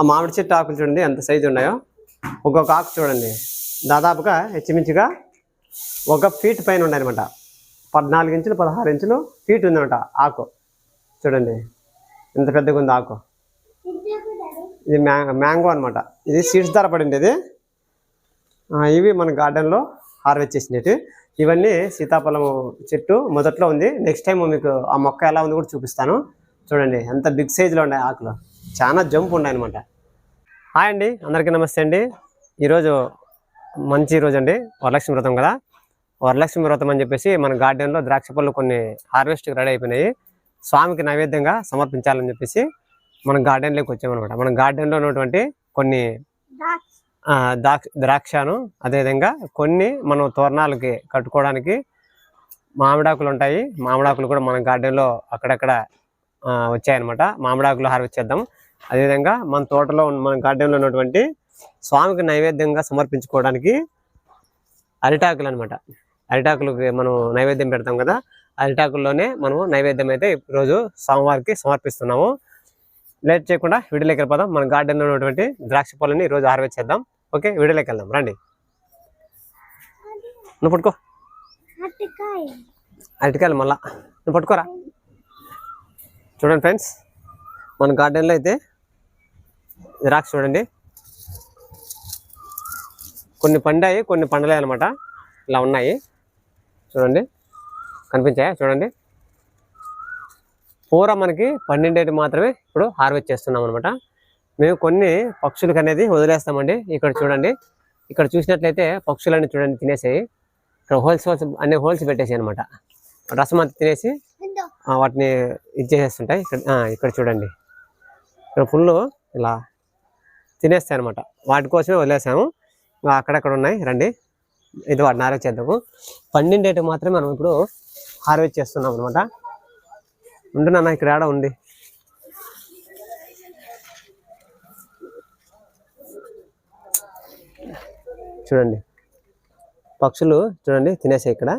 ఆ మామిడి చెట్టు ఆకులు చూడండి ఎంత సైజు ఉన్నాయో. ఒక్కొక్క ఆకు చూడండి. దాదాపుగా హెచ్చుమించుగా ఒక ఫీట్ పైన ఉన్నాయన్నమాట. పద్నాలుగు ఇంచులు పదహారు ఇంచులు ఫీట్ ఉందన్నమాట ఆకు. చూడండి. ఎంత పెద్దగా ఉంది ఆకు. ఇది మ్యాంగో అనమాట ఇది సీడ్స్ ధర పడింది ఇది ఇవి మన గార్డెన్లో హార్వెస్ట్ చేసినవి ఇవన్నీ సీతాఫలం చెట్టు మొదట్లో ఉంది. నెక్స్ట్ టైం మీకు ఆ మొక్క ఎలా ఉంది కూడా చూపిస్తాను. చూడండి ఎంత బిగ్ సైజులో ఉన్నాయి ఆకులు. చాలా జంప్ ఉన్నాయనమాట హాయ్ అండి అందరికీ నమస్తే అండి. ఈరోజు మంచి రోజు అండి వరలక్ష్మి వ్రతం కదా. వరలక్ష్మి వ్రతం అని చెప్పేసి మన గార్డెన్లో ద్రాక్ష పళ్ళు కొన్ని హార్వెస్ట్కి రెడీ అయిపోయినాయి. స్వామికి నైవేద్యంగా సమర్పించాలని చెప్పేసి మన గార్డెన్లోకి వచ్చామన్నమాట. మన గార్డెన్లో ఉన్నటువంటి కొన్ని ద్రాక్ష ద్రాక్షను అదేవిధంగా కొన్ని మనం తోరణాలకి కట్టుకోవడానికి మామిడాకులు ఉంటాయి. మామిడాకులు కూడా మన గార్డెన్లో అక్కడక్కడ వచ్చాయన్నమాట. మామిడాకులు హార్వెస్ట్ చేద్దాం. అదేవిధంగా మన తోటలో ఉన్న మన గార్డెన్లో ఉన్నటువంటి స్వామికి నైవేద్యంగా సమర్పించుకోవడానికి అరిటాకులు అనమాట అరిటాకులకి మనం నైవేద్యం పెడతాం కదా అరిటాకుల్లోనే మనము నైవేద్యం అయితే ఈరోజు స్వామివారికి సమర్పిస్తున్నాము. లేట్ చేయకుండా వీడియోలోకి వెళ్ళిపోదాం. మన గార్డెన్లో ఉన్నటువంటి ద్రాక్ష పళ్ళని ఈరోజు హార్వెస్ట్ చేద్దాం. ఓకే వీడియోలోకి వెళ్దాం. రండి. నువ్వు పట్టుకో. అరటికాయలు మళ్ళా. నువ్వు పట్టుకోరా. చూడండి ఫ్రెండ్స్. మన గార్డెన్లో అయితే ద్రాక్ష చూడండి. కొన్ని పండాయి కొన్ని పండలే అనమాట ఇలా ఉన్నాయి. చూడండి. కనిపించాయా? చూడండి. పూర మనకి పన్నెండేటి మాత్రమే ఇప్పుడు హార్వెస్ట్ చేస్తున్నాం అనమాట మేము కొన్ని పక్షులకు అనేది వదిలేస్తామండి. ఇక్కడ చూడండి. ఇక్కడ చూసినట్లయితే పక్షులన్నీ చూడండి తినేసాయి. ఇక్కడ హోల్స్ హోల్స్ అన్ని హోల్స్ పెట్టేసాయి అనమాట రసం అంతా తినేసి వాటిని ఇచ్చేసేస్తుంటాయి ఇక్కడ ఆ, ఇక్కడ చూడండి. ఇక్కడ ఫుల్ ఇలా తినేస్తాయి అనమాట వాటి కోసమే వదిలేసాము ఇంకా అక్కడక్కడ ఉన్నాయి. రండి. ఇది వాటిని హార్వెస్ట్ చేద్దాము. పన్నెండేటి మాత్రమే మనం ఇప్పుడు హార్వెస్ట్ చేస్తున్నాం అనమాట ఉంటున్నా ఇక్కడ ఆడ ఉంది చూడండి. పక్షులు చూడండి తినేసాయి ఇక్కడ.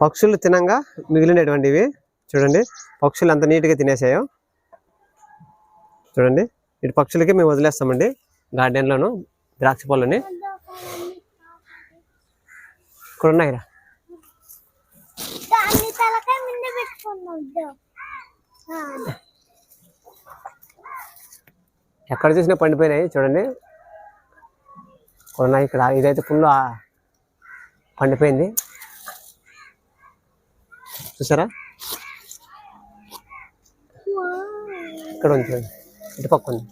పక్షులు తినంగా మిగిలినటువంటివి చూడండి పక్షులు ఎంత నీట్గా తినేసాయో చూడండి ఇటు పక్షులకి మేము వదిలేస్తామండి గార్డెన్లోను ద్రాక్ష పళ్ళని ఇక్కడ ఉన్నాయిరా పెట్టుకున్నాం ఎక్కడ చూసినా పండిపోయినాయి చూడండి. ఇక్కడ ఉన్నాయి ఇక్కడ ఇదైతే ఫుల్ పండిపోయింది. చూసారా? ఇక్కడ ఉంది చూడండి ఇటు పక్క ఉంది.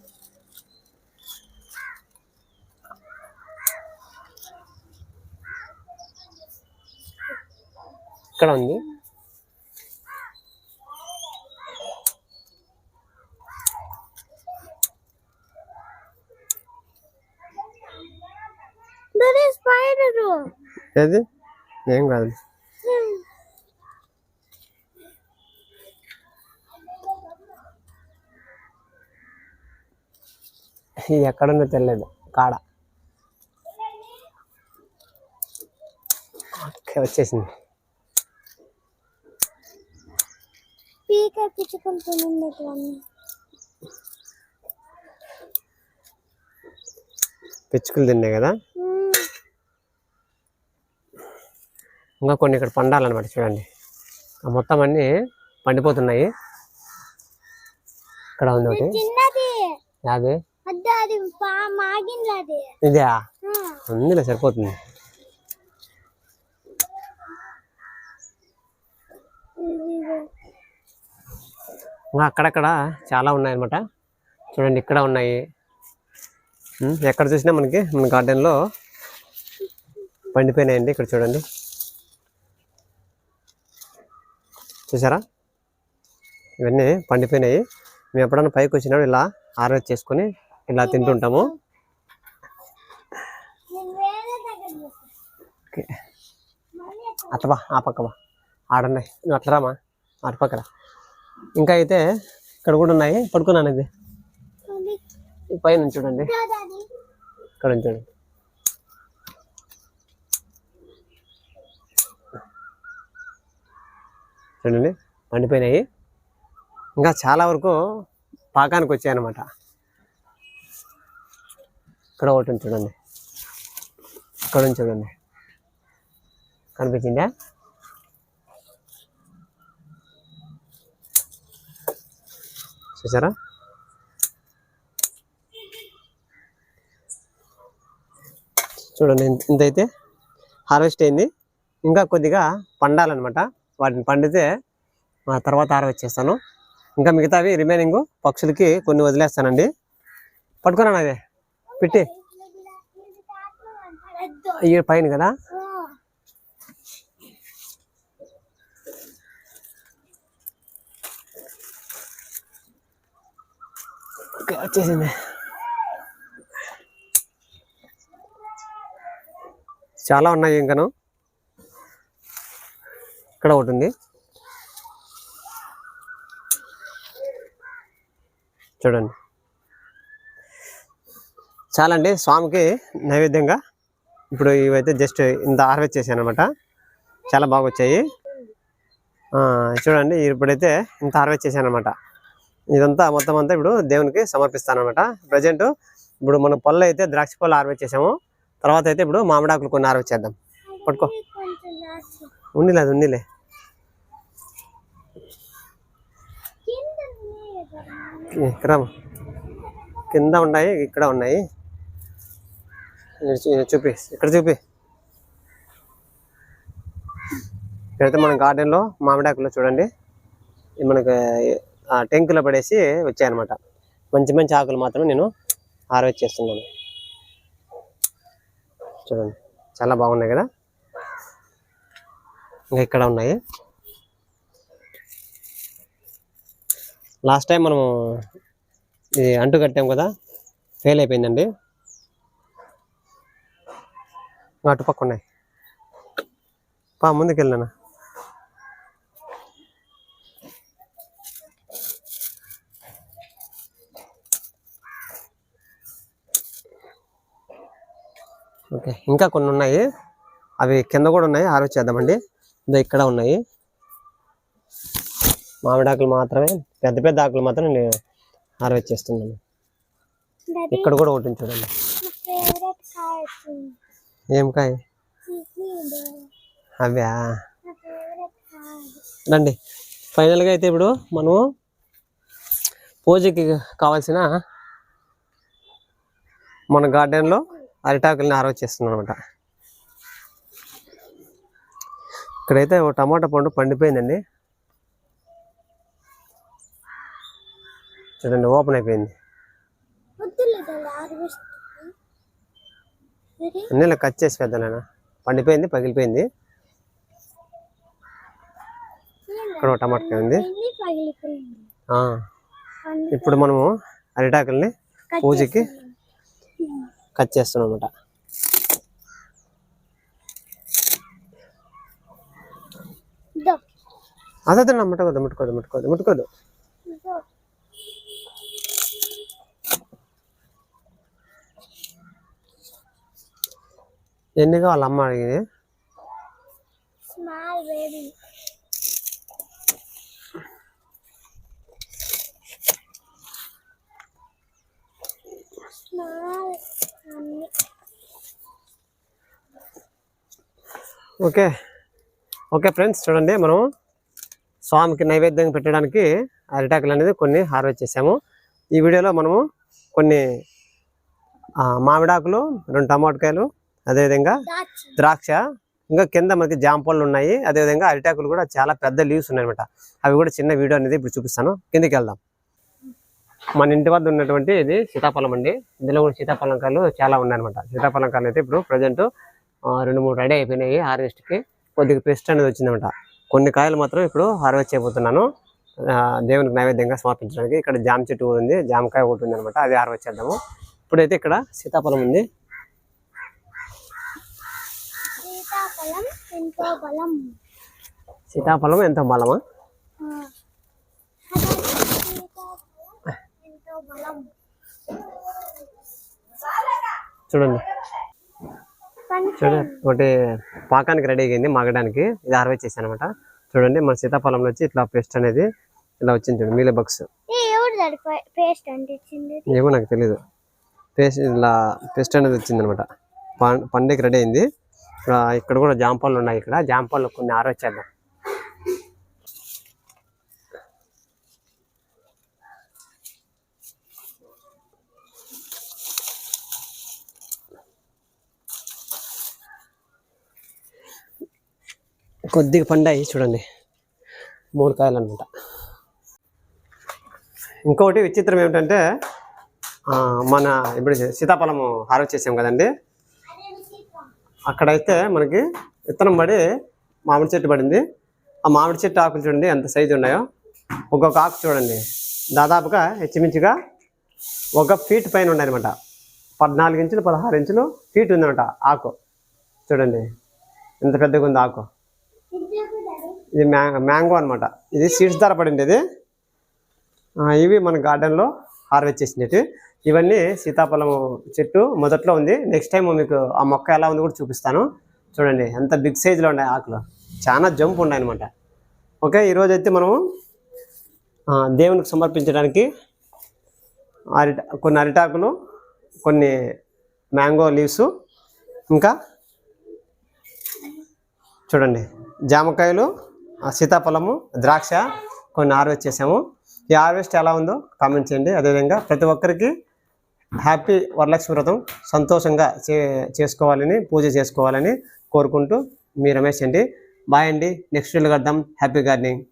ఇక్కడ ఉంది. ఏది? ఏం కాదు. ఎక్కడుందో తెలియదు కాడ. ఓకే వచ్చేసింది. పిచ్చుకలు తిన్నాయి కదా? ఇంకా కొన్ని ఇక్కడ పండాలన్నమాట చూడండి. మొత్తం అన్నీ పండిపోతున్నాయి. ఇక్కడ ఉంది ఒకటి. అది ఇదే? ఆ. ఉందిలే సరిపోతుంది. ఇంకా అక్కడక్కడ చాలా ఉన్నాయన్నమాట. చూడండి ఇక్కడ ఉన్నాయి. ఎక్కడ చూసినా మనకి మన గార్డెన్లో పండిపోయినాయండి ఇక్కడ చూడండి. చూసారా? ఇవన్నీ పండిపోయినాయి. మేము ఎప్పుడైనా పైకి వచ్చినప్పుడు ఇలా హార్వెస్ట్ చేసుకొని ఇలా తింటుంటాము? అట్లా ఆ పక్క బా. ఆడండి. నువ్వు అట్లా రామా? అటు పక్కన ఇంకా అయితే ఇక్కడ కూడా ఉన్నాయి. పడుకున్నాను ఇది. పైన చూడండి. ఇక్కడ చూడండి. చూడండి పండిపోయినాయి ఇంకా చాలా వరకు పాకానికి వచ్చాయన్నమాట. ఇక్కడ ఒకటి చూడండి. ఇక్కడ చూడండి. కనిపించిందా? చూసారా? చూడండి ఇంతైతే హార్వెస్ట్ అయింది. ఇంకా కొద్దిగా పండాలన్నమాట. వాటిని పండితే ఆ తర్వాత ఆరవచ్చేస్తాను. ఇంకా మిగతావి రిమైనింగ్ పక్షులకి కొన్ని వదిలేస్తానండి. పట్టుకున్నాను అదే పెట్టి. ఈ పైన కదా? ఓకే వచ్చేసింది. చాలా ఉన్నాయి ఇంకను. ఇక్కడ ఒకటి ఉంది. చూడండి. చాలా అండి స్వామికి నైవేద్యంగా. ఇప్పుడు ఇవైతే జస్ట్ ఇంత హార్వెస్ట్ చేశాను అనమాట చాలా బాగా వచ్చాయి. చూడండి ఇప్పుడైతే ఇంత హార్వెస్ట్ చేశాను అనమాట ఇదంతా మొత్తం అంతా ఇప్పుడు దేవునికి సమర్పిస్తాను అనమాట ప్రజెంట్ ఇప్పుడు మన పళ్ళు అయితే ద్రాక్ష పళ్ళు హార్వెస్ట్ చేసాము తర్వాత అయితే ఇప్పుడు మామిడాకులు కొన్ని హార్వెస్ట్ చేద్దాం. పట్టుకో. ఉండిలేదు ఉండిలే అది ఉండిలే కింద ఉన్నాయి కదా. ఇక్కడ కింద ఉన్నాయి ఇక్కడ ఉన్నాయి. చూపి ఇక్కడ చూపి. ఇక్కడైతే మన గార్డెన్లో మామిడాకులో చూడండి. మనకు మనకి టెంకులో పడేసి వచ్చాయన్నమాట. మంచి మంచి ఆకులు మాత్రం నేను హార్వెస్ట్ చేస్తున్నాను. చూడండి చాలా బాగున్నాయి కదా. ఇంకా ఇక్కడ ఉన్నాయి. లాస్ట్ టైం మనము ఇది అంటు కట్టాం కదా ఫెయిల్ అయిపోయిందండి. అటుపక్క ఉన్నాయి. పా ముందుకు వెళ్ళాను? ఓకే ఇంకా కొన్ని ఉన్నాయి. అవి కింద కూడా ఉన్నాయి హార్వెస్ట్ చేద్దామండి. ఇక్కడ ఉన్నాయి. మామిడాకులు మాత్రమే పెద్ద పెద్ద ఆకులు మాత్రం నేను హార్వెస్ట్ చేస్తున్నాను. ఇక్కడ కూడా ఒకటి చూడండి. ఏం కాయ? అవ్యా రండి. ఫైనల్గా అయితే ఇప్పుడు మనము పూజకి కావాల్సిన మన గార్డెన్లో అరిటాకుల్ని హార్వెస్ట్ చేస్తున్నాం అనమాట ఇక్కడైతే ఒక టమాటా పండు పండిపోయిందండి. చూడండి ఓపెన్ అయిపోయింది. అన్నీ కట్ చేసి పెద్దాను పండిపోయింది పగిలిపోయింది. ఇక్కడ టమాటా ఉంది. ఇప్పుడు మనము అరిటాకుల్ని పూజకి. కట్ చేస్తున్నాం అనమాట ఇదో. అదే ముట్టుకోదు ముట్టుకోదు ముట్టుకోదు ముట్టుకోదు ఇదో ఎన్ని కావాలి అమ్మ అడిగింది? ఓకే. ఓకే ఫ్రెండ్స్ చూడండి మనం స్వామికి నైవేద్యం పెట్టడానికి అరిటాకులు అనేది కొన్ని హార్వెస్ట్ చేసాము ఈ వీడియోలో మనము కొన్ని మామిడాకులు రెండు టమాటకాయలు అదేవిధంగా ద్రాక్ష. ఇంకా కింద మనకి జామ పళ్ళు ఉన్నాయి. అదేవిధంగా అరిటాకులు కూడా చాలా పెద్ద లీవ్స్ ఉన్నాయన్నమాట. అవి కూడా చిన్న వీడియో అనేది ఇప్పుడు చూపిస్తాను. కిందికి వెళ్దాం. మన ఇంటి వద్ద ఉన్నటువంటి ఇది సీతాఫలం అండి. ఇందులో కూడా సీతాఫలం కాయలు చాలా ఉన్నాయన్నమాట. సీతాఫలం కాయలు అయితే ఇప్పుడు ప్రజెంట్ రెండు మూడు రెడీ అయిపోయినాయి హార్వెస్ట్కి. కొద్దిగా పెస్ట్ అనేది వచ్చిందన్నమాట. కొన్ని కాయలు మాత్రం ఇప్పుడు హార్వెస్ట్ చేయబోతున్నాను. దేవునికి నైవేద్యంగా సమర్పించడానికి. ఇక్కడ జామ చెట్టు ఉంది. జామకాయ ఒకటి ఉంది అనమాట అది హార్వెస్ట్ చేద్దాము. ఇప్పుడైతే ఇక్కడ సీతాఫలం ఉంది. సీతాఫలం ఎంతో బలం సీతాఫలం ఎంత బలమా చూడండి చూడండి ఒకటి పాకానికి రెడీ అయ్యింది మగడానికి ఇది హార్వెస్ట్ చేశాను అనమాట చూడండి మన సీతాఫలంలో వచ్చి ఇట్లా పెస్ట్ అనేది ఇలా వచ్చింది చూడండి మీలే ఇచ్చింది? ఏమో నాకు తెలీదు. పేస్ట్ ఇలా పెస్ట్ అనేది వచ్చింది అనమాట పండుగకి రెడీ అయింది. ఇక్కడ కూడా జాంపాలు ఉన్నాయి ఇక్కడ. జాంపాలు కొన్ని ఆరోచేద్దాం కొద్దిగా పండాయి చూడండి. మూడు కాయలు అనమాట ఇంకొకటి విచిత్రం ఏమిటంటే ఆ, మన ఇప్పుడు సీతాఫలము హార్వెస్ట్ చేసాం కదండి. అక్కడైతే మనకి విత్తనం పడి మామిడి చెట్టు పడింది. ఆ మామిడి చెట్టు ఆకులు చూడండి ఎంత సైజు ఉన్నాయో. ఒక్కొక్క ఆకు చూడండి. దాదాపుగా హెచ్చుమించుగా ఒక ఫీట్ పైన ఉన్నాయన్నమాట పద్నాలుగు ఇంచులు పదహారు ఇంచులు ఫీట్ ఉందన్నమాట ఆకు. చూడండి ఎంత పెద్దగా ఉంది ఆకు. ఇది మ్యాంగో అనమాట ఇది సీడ్స్ ధర పడింది ఇది. ఇవి మన గార్డెన్లో హార్వెస్ట్ చేసినట్టు. ఇవన్నీ సీతాఫలం చెట్టు మొదట్లో ఉంది. నెక్స్ట్ టైం మీకు ఆ మొక్క ఎలా ఉంది కూడా చూపిస్తాను. చూడండి ఎంత బిగ్ సైజులో ఉన్నాయి ఆకులు. చాలా జంప్ ఉన్నాయి అనమాట ఓకే ఈరోజు అయితే మనము దేవునికి సమర్పించడానికి అరిట కొన్ని అరిటాకులు కొన్ని మ్యాంగో లీవ్స్ ఇంకా చూడండి జామకాయలు సీతాఫలము ద్రాక్ష కొన్ని హార్వెస్ట్ చేసాము. ఈ హార్వెస్ట్ ఎలా ఉందో కామెంట్ చేయండి. అదేవిధంగా ప్రతి ఒక్కరికి హ్యాపీ వరలక్ష్మి వ్రతం సంతోషంగా చే చేసుకోవాలని పూజ చేసుకోవాలని కోరుకుంటూ మీ రమేష్ అండి. బాయ్ అండి. నెక్స్ట్ వీడియో కడదాం హ్యాపీ గార్డెనింగ్.